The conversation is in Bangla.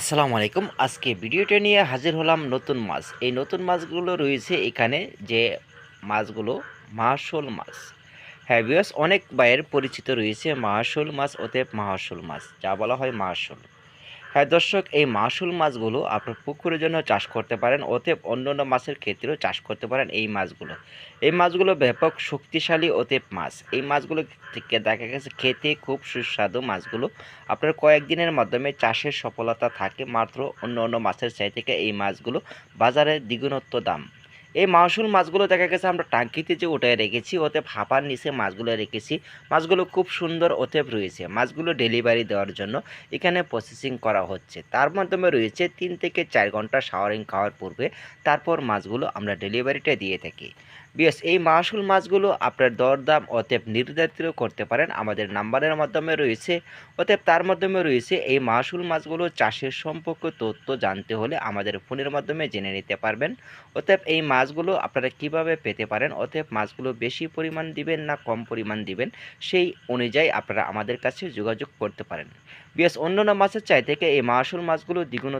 আসসালামু আলাইকুম। আজকে ভিডিওটা নিয়ে হাজির হলাম নতুন মাছ। এই নতুন মাছগুলো রয়েছে এখানে যে মাছগুলো মাহাসোল মাছ। হ্যাঁ অনেক বাইয়ের পরিচিত রয়েছে মাহাসোল মাছ, অতএব মাহাসোল মাছ, যা বলা হয় মাহাশোল। হ্যাঁ দর্শক, এই মাসুল মাছগুলো আপনার পুকুরের জন্য চাষ করতে পারেন, অতএব অন্য অন্য মাছের ক্ষেত্রেও চাষ করতে পারেন এই মাছগুলো। এই মাছগুলো ব্যাপক শক্তিশালী, অতএব মাছ। এই মাছগুলো থেকে দেখা গেছে খেতে খুব সুস্বাদু মাছগুলো। আপনার কয়েকদিনের মাধ্যমে চাষের সফলতা থাকে, মাত্র অন্য অন্য মাছের চাই থেকে এই মাছগুলো বাজারে দ্বিগুণত্ব দাম। এই মাসুল মাছগুলো দেখা গেছে আমরা টাঙ্কিতে যে ওটায় রেখেছি, ওতে ফাঁপার নিচে মাছগুলো রেখেছি। মাছগুলো খুব সুন্দর ওতেপ রয়েছে। মাছগুলো ডেলিভারি দেওয়ার জন্য এখানে প্রসেসিং করা হচ্ছে। তার মাধ্যমে রয়েছে তিন থেকে চার ঘণ্টা শাওয়ারিং খাওয়ার পূর্বে, তারপর মাছগুলো আমরা ডেলিভারিটা দিয়ে থাকি। বিএস এই মাসুল মাছগুলো আপনার দরদাম অতএব নির্ধারিত করতে পারেন। আমাদের নাম্বারের মাধ্যমে রয়েছে, অতএব তার মাধ্যমে রয়েছে এই মাসুল মাছগুলো চাষের সম্পর্কে তথ্য জানতে হলে আমাদের ফোনের মাধ্যমে জেনে নিতে পারবেন। অতএব এই মাছগুলো আপনারা কীভাবে পেতে পারেন? অতএব মাছগুলো বেশি পরিমাণ দিবেন না কম পরিমাণ দিবেন? সেই অনুযায়ী আপনারা আমাদের কাছে যোগাযোগ করতে পারেন। বিএস অন্যান্য মাছের চাই থেকে এই মাসুল মাছগুলো দ্বিগুণ